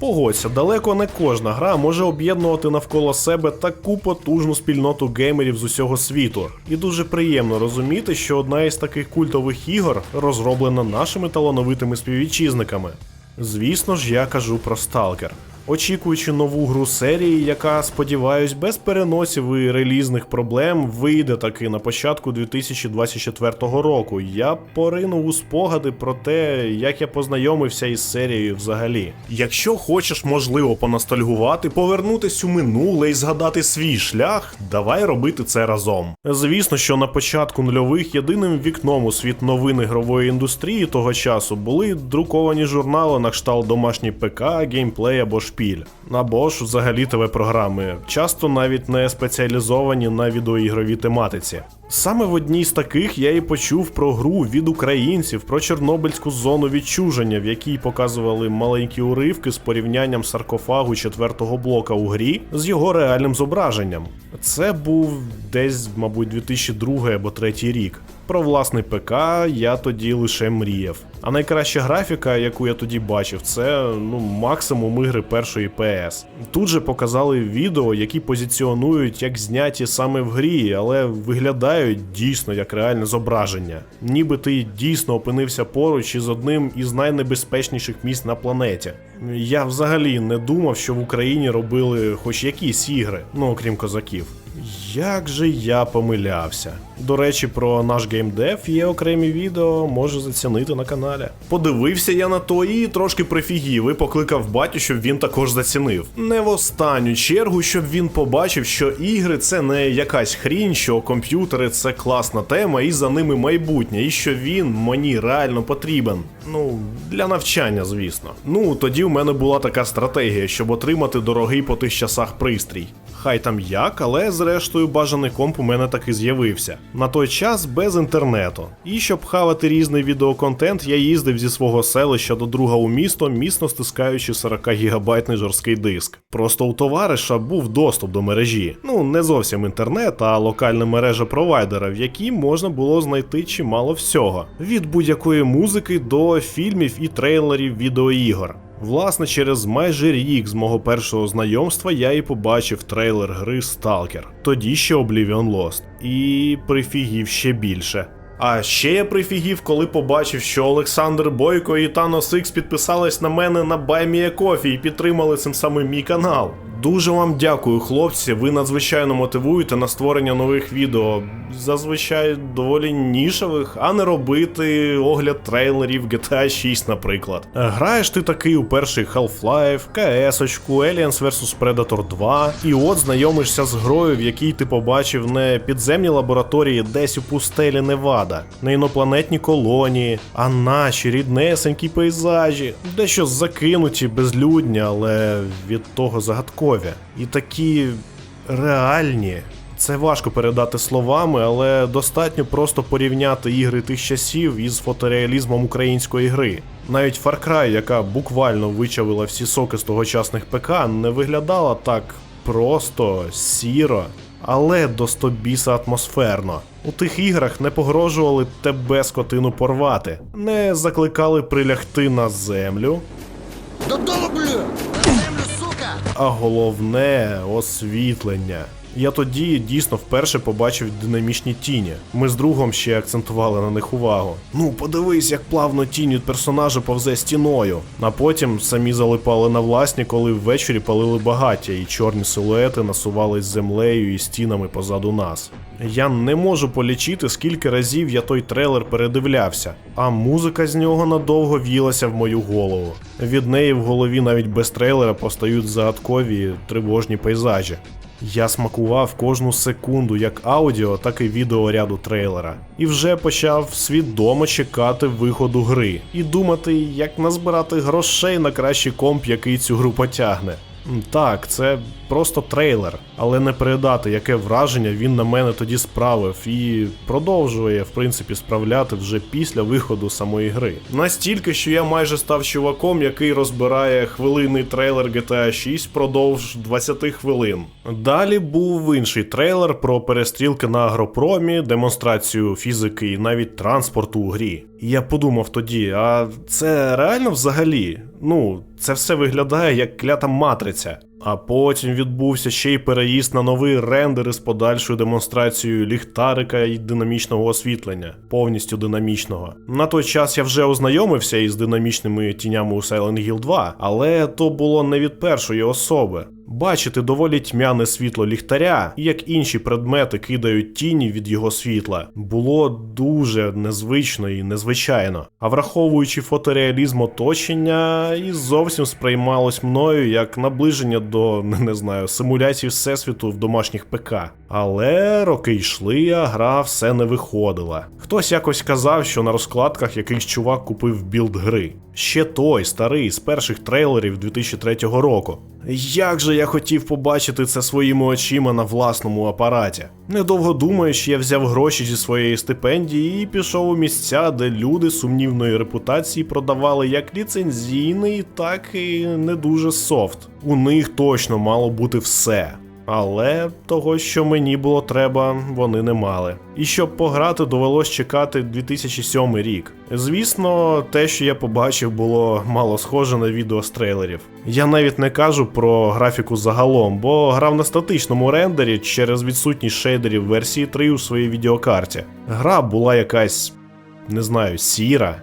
Погодься, далеко не кожна гра може об'єднувати навколо себе таку потужну спільноту геймерів з усього світу. І дуже приємно розуміти, що одна із таких культових ігор розроблена нашими талановитими співвітчизниками. Звісно ж, я кажу про Stalker. Очікуючи нову гру серії, яка, сподіваюсь, без переносів і релізних проблем вийде таки на початку 2024 року, я поринув у спогади про те, як я познайомився із серією взагалі. Якщо хочеш, можливо, понастальгувати, повернутись у минуле і згадати свій шлях, давай робити це разом. Звісно, що на початку нульових єдиним вікном у світ новин ігрової індустрії того часу були друковані журнали на кшталт домашній ПК, геймплей або шпіль. Або ж взагалі ТВ-програми, часто навіть не спеціалізовані на відеоігровій тематиці. Саме в одній з таких я і почув про гру від українців про Чорнобильську зону відчуження, в якій показували маленькі уривки з порівнянням саркофагу четвертого блока у грі з його реальним зображенням. Це був десь, мабуть, 2002 або 2003 рік. Про власний ПК я тоді лише мріяв. А найкраща графіка, яку я тоді бачив, це ну максимум ігри першої PS. Тут же показали відео, які позиціонують як зняті саме в грі, але виглядають дійсно як реальне зображення. Ніби ти дійсно опинився поруч із одним із найнебезпечніших місць на планеті. Я взагалі не думав, що в Україні робили хоч якісь ігри, ну окрім козаків. Як же я помилявся. До речі, про наш геймдев є окремі відео, можу зацінити на каналі. Подивився я на то і трошки прифігів і покликав батю, щоб він також зацінив. Не в останню чергу, щоб він побачив, що ігри це не якась хрінь, що комп'ютери це класна тема, і за ними майбутнє, і що він мені реально потрібен. Ну, для навчання, звісно. Ну, тоді в мене була така стратегія, щоб отримати дорогий по тих часах пристрій. Хай там як, але зрештою бажаний комп у мене таки з'явився. На той час без інтернету. І щоб хавати різний відеоконтент, я їздив зі свого селища до друга у місто, міцно стискаючи 40 гігабайтний жорсткий диск. Просто у товариша був доступ до мережі. Ну, не зовсім інтернет, а локальна мережа провайдера, в якій можна було знайти чимало всього. Від будь-якої музики до фільмів і трейлерів відеоігор. Власне, через майже рік з мого першого знайомства я і побачив трейлер гри Stalker, тоді ще Oblivion Lost, і прифігів ще більше. А ще я прифігів, коли побачив, що Олександр Бойко і Thanos X підписались на мене на BuyMeACoffee і підтримали цим самим мій канал. Дуже вам дякую, хлопці. Ви надзвичайно мотивуєте на створення нових відео, зазвичай доволі нішевих, а не робити огляд трейлерів GTA 6, наприклад. Е, Граєш ти такий у перший Half-Life, CS-очку, Aliens vs Predator 2, і от знайомишся з грою, в якій ти побачив не підземні лабораторії десь у пустелі Невада, не інопланетні колонії, а наші ріднесенькі пейзажі, дещо закинуті, безлюдні, але від того загадкові. І такі реальні. Це важко передати словами, але достатньо просто порівняти ігри тих часів із фотореалізмом української гри. Навіть Far Cry, яка буквально вичавила всі соки з тогочасних ПК, не виглядала так просто, сіро, але до стобіса атмосферно. У тих іграх не погрожували тебе скотину порвати, не закликали прилягти на землю, Додому! А головне освітлення. Я тоді дійсно вперше побачив динамічні тіні. Ми з другом ще акцентували на них увагу. Ну, подивись, як плавно тінь від персонажа повзе стіною. А потім самі залипали на власні, коли ввечері палили багаття, і чорні силуети насувались землею і стінами позаду нас. Я не можу полічити, скільки разів я той трейлер передивлявся, а музика з нього надовго в'їлася в мою голову. Від неї в голові навіть без трейлера постають загадкові тривожні пейзажі. Я смакував кожну секунду як аудіо, так і відеоряду трейлера, і вже почав свідомо чекати виходу гри і думати, як назбирати грошей на кращий комп, який цю гру потягне. Так, це просто трейлер, але не передати, яке враження він на мене тоді справив, і продовжує, в принципі, справляти вже після виходу самої гри. Настільки, що я майже став чуваком, який розбирає хвилинний трейлер GTA 6 впродовж 20 хвилин. Далі був інший трейлер про перестрілки на агропромі, демонстрацію фізики і навіть транспорту у грі. І я подумав тоді, а це реально взагалі? Ну, це все виглядає як клята матриця. А потім відбувся ще й переїзд на новий рендер із подальшою демонстрацією ліхтарика і динамічного освітлення, повністю динамічного. На той час я вже ознайомився із динамічними тінями у Silent Hill 2, але то було не від першої особи. Бачити доволі тьмяне світло ліхтаря, і як інші предмети кидають тіні від його світла, було дуже незвично і незвичайно. А враховуючи фотореалізм оточення, і зовсім сприймалось мною як наближення до не знаю симуляцій всесвіту в домашніх ПК. Але роки йшли, а гра все не виходила. Хтось якось казав, що на розкладках якийсь чувак купив білд гри. Ще той старий з перших трейлерів 2003 року. Як же я хотів побачити це своїми очима на власному апараті. Недовго думаючи, я взяв гроші зі своєї стипендії і пішов у місця, де люди сумнівної репутації продавали як ліцензійний, так і не дуже софт. У них точно мало бути все. Але того, що мені було треба, вони не мали. І щоб пограти, довелось чекати 2007 рік. Звісно, те, що я побачив, було мало схоже на відео з трейлерів. Я навіть не кажу про графіку загалом, бо грав на статичному рендері через відсутність шейдерів версії 3 у своїй відеокарті. Гра була якась, не знаю, сіра.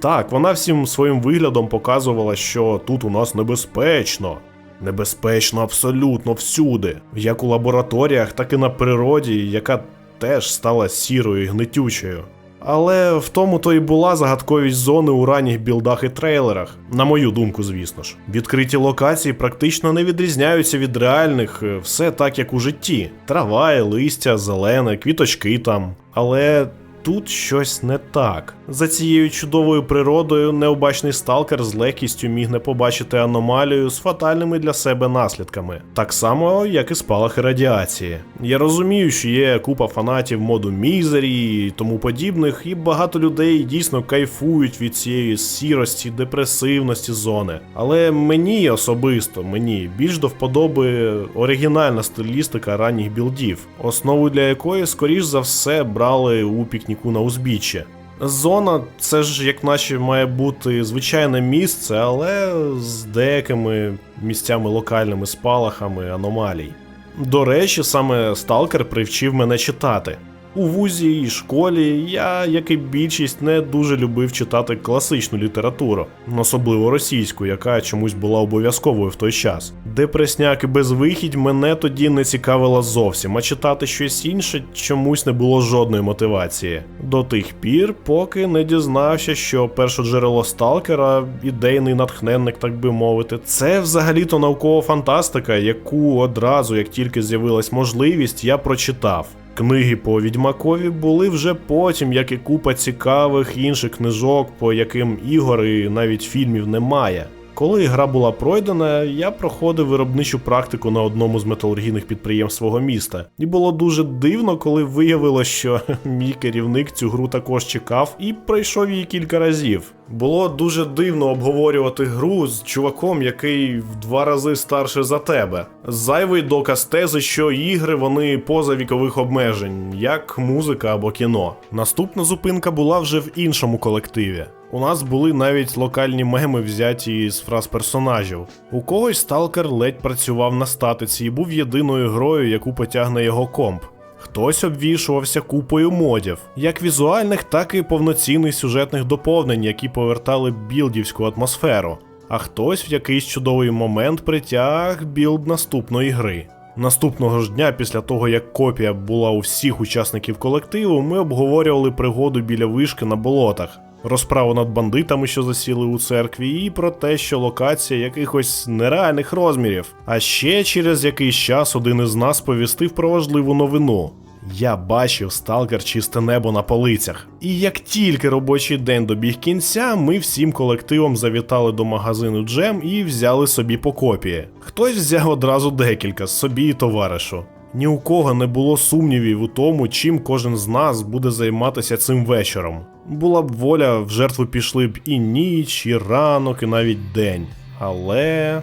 Так, вона всім своїм виглядом показувала, що тут у нас небезпечно. Небезпечно абсолютно всюди, як у лабораторіях, так і на природі, яка теж стала сірою і гнитючою. Але в тому то і була загадковість зони у ранніх білдах і трейлерах, на мою думку, звісно ж. Відкриті локації практично не відрізняються від реальних, е, все так як у житті: трава, і листя, зелене, квіточки там. Але тут щось не так. За цією чудовою природою необачний сталкер з легкістю міг не побачити аномалію з фатальними для себе наслідками, так само, як і спалахи радіації. Я розумію, що є купа фанатів моду Мізері і тому подібних, і багато людей дійсно кайфують від цієї сірості, депресивності зони. Але мені особисто мені більш до вподоби оригінальна стилістика ранніх білдів, основу для якої, скоріш за все, брали у пікніку на узбіччя. Зона це ж як наче має бути звичайне місце, але з деякими місцями локальними спалахами аномалій. До речі, саме Сталкер привчив мене читати. У вузі і школі я, як і більшість, не дуже любив читати класичну літературу, особливо російську, яка чомусь була обов'язковою в той час. Депресняк і безвихідь мене тоді не цікавила зовсім, а читати щось інше чомусь не було жодної мотивації. До тих пір, поки не дізнався, що перше джерело Сталкера, ідейний натхненник, так би мовити, це взагалі-то наукова фантастика, яку одразу, як тільки з'явилась можливість, я прочитав. Книги по відьмакові були вже потім, як і купа цікавих інших книжок, по яким ігор і навіть фільмів немає. Коли гра була пройдена, я проходив виробничу практику на одному з металургійних підприємств свого міста. І було дуже дивно, коли виявилось, що мій керівник цю гру також чекав і пройшов її кілька разів. Було дуже дивно обговорювати гру з чуваком, який в два рази старше за тебе. Зайвий доказ тези, що ігри вони поза вікових обмежень, як музика або кіно. Наступна зупинка була вже в іншому колективі. У нас були навіть локальні меми, взяті з фраз персонажів. У когось сталкер ледь працював на статиці і був єдиною грою, яку потягне його комп. Хтось обвішувався купою модів, як візуальних, так і повноцінних сюжетних доповнень, які повертали білдівську атмосферу. А хтось в якийсь чудовий момент притяг білд наступної гри. Наступного ж дня, після того як копія була у всіх учасників колективу, ми обговорювали пригоду біля вишки на болотах, розправу над бандитами, що засіли у церкві, і про те, що локація якихось нереальних розмірів. А ще через якийсь час один із нас повістив про важливу новину. Я бачив сталкер чисте небо на полицях. І як тільки робочий день добіг кінця, ми всім колективом завітали до магазину Джем і взяли собі по копії. Хтось взяв одразу декілька собі і товаришу. Ні у кого не було сумнівів у тому, чим кожен з нас буде займатися цим вечором. Була б воля, в жертву пішли б і ніч, і ранок, і навіть день. Але.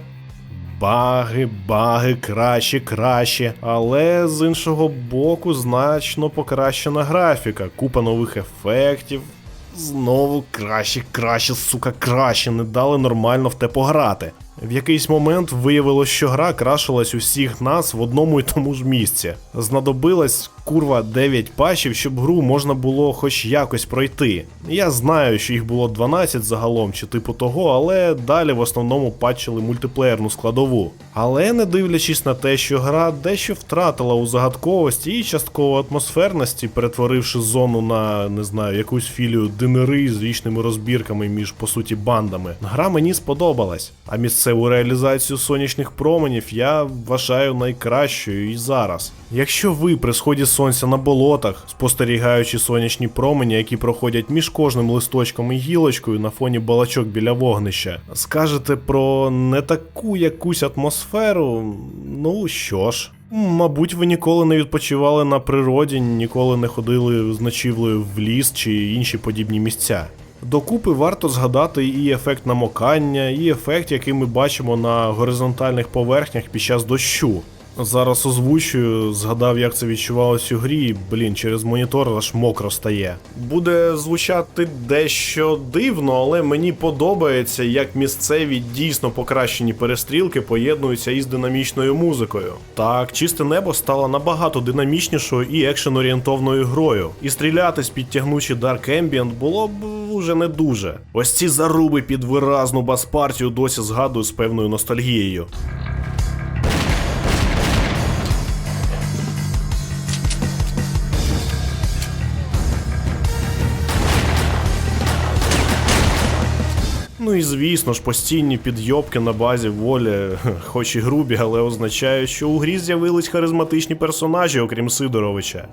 Баги, баги, краще, краще. Але з іншого боку, значно покращена графіка, купа нових ефектів. Знову краще, краще, сука, краще, не дали нормально в те пограти. В якийсь момент виявилось, що гра крашилась у всіх нас в одному і тому ж місці. Знадобилось курва 9 патчів, щоб гру можна було хоч якось пройти. Я знаю, що їх було 12 загалом чи типу того, але далі в основному патчили мультиплеєрну складову. Але не дивлячись на те, що гра дещо втратила у загадковості і частково атмосферності, перетворивши зону на не знаю якусь філію динери з вічними розбірками між по суті бандами. Гра мені сподобалась, а місцеву реалізацію сонячних променів я вважаю найкращою і зараз. Якщо ви при сході сонця на болотах, спостерігаючи сонячні промені, які проходять між кожним листочком і гілочкою на фоні балачок біля вогнища, скажете про не таку якусь атмосферу, ну що ж. Мабуть, ви ніколи не відпочивали на природі, ніколи не ходили з ночівлею в ліс чи інші подібні місця. Докупи варто згадати і ефект намокання, і ефект, який ми бачимо на горизонтальних поверхнях під час дощу. Зараз озвучую, згадав, як це відчувалось у грі, блін, через монітор аж мокро стає. Буде звучати дещо дивно, але мені подобається, як місцеві дійсно покращені перестрілки поєднуються із динамічною музикою. Так, чисте небо стало набагато динамічнішою і екшен-орієнтовною грою. І стрілятись під тягнучий Dark Ambient було б уже не дуже. Ось ці заруби під виразну бас-партію досі згадую з певною ностальгією. Ну і звісно ж, постійні підйобки на базі волі, хоч і грубі, але означають, що у грі з'явились харизматичні персонажі, окрім Сидоровича.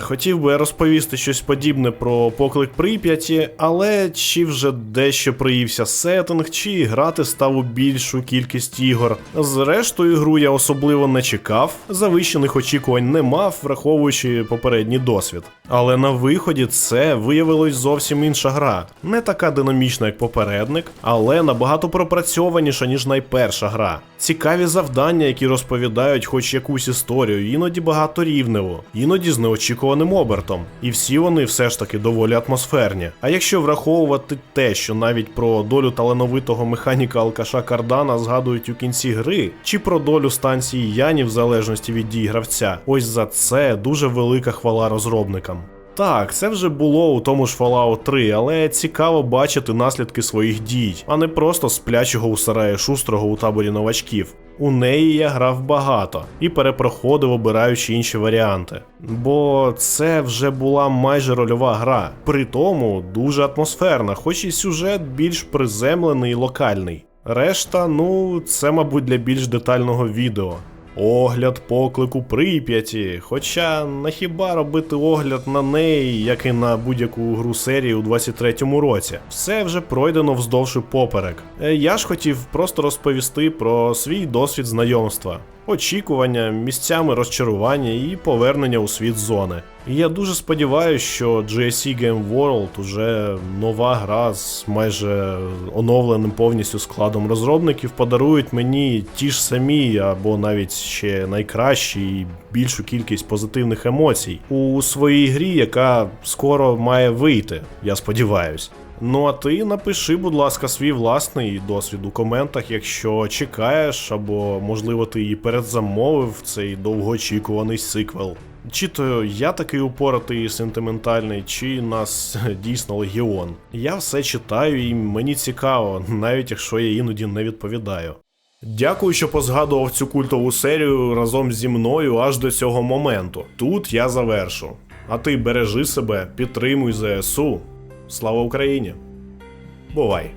Хотів би розповісти щось подібне про поклик Прип'яті, але чи вже дещо проївся сеттинг, чи грати став у більшу кількість ігор. Зрештою, гру я особливо не чекав, завищених очікувань не мав, враховуючи попередній досвід. Але на виході це виявилось зовсім інша гра. Не така динамічна, як попередник, але набагато пропрацьованіша, ніж найперша гра. Цікаві завдання, які розповідають хоч якусь історію, іноді багаторівневу, іноді з неочікуваним обертом. І всі вони все ж таки доволі атмосферні. А якщо враховувати те, що навіть про долю талановитого механіка Алкаша Кардана згадують у кінці гри, чи про долю станції Яні в залежності від дій гравця, ось за це дуже велика хвала розробникам. Так, це вже було у тому ж Fallout 3, але цікаво бачити наслідки своїх дій, а не просто сплячого у сараї шустрого у таборі новачків. У неї я грав багато і перепроходив, обираючи інші варіанти. Бо це вже була майже рольова гра, при тому дуже атмосферна, хоч і сюжет більш приземлений і локальний. Решта, ну, це, мабуть, для більш детального відео. Огляд поклику Прип'яті. Хоча нахіба робити огляд на неї, як і на будь-яку гру серії у 23-му році, все вже пройдено вздовж поперек. Е, Я ж хотів просто розповісти про свій досвід знайомства, очікування, місцями розчарування і повернення у світ зони. І я дуже сподіваюся, що GSC Game World уже нова гра з майже оновленим повністю складом розробників подарують мені ті ж самі або навіть ще найкращі і більшу кількість позитивних емоцій у своїй грі, яка скоро має вийти, я сподіваюсь. Ну а ти напиши, будь ласка, свій власний досвід у коментах, якщо чекаєш, або можливо ти і передзамовив цей довгоочікуваний сиквел. Чи то я такий упоратий і сентиментальний, чи нас дійсно легіон. Я все читаю і мені цікаво, навіть якщо я іноді не відповідаю. Дякую, що позгадував цю культову серію разом зі мною аж до цього моменту. Тут я завершу. А ти бережи себе, підтримуй ЗСУ. Слава Україні! Бувай!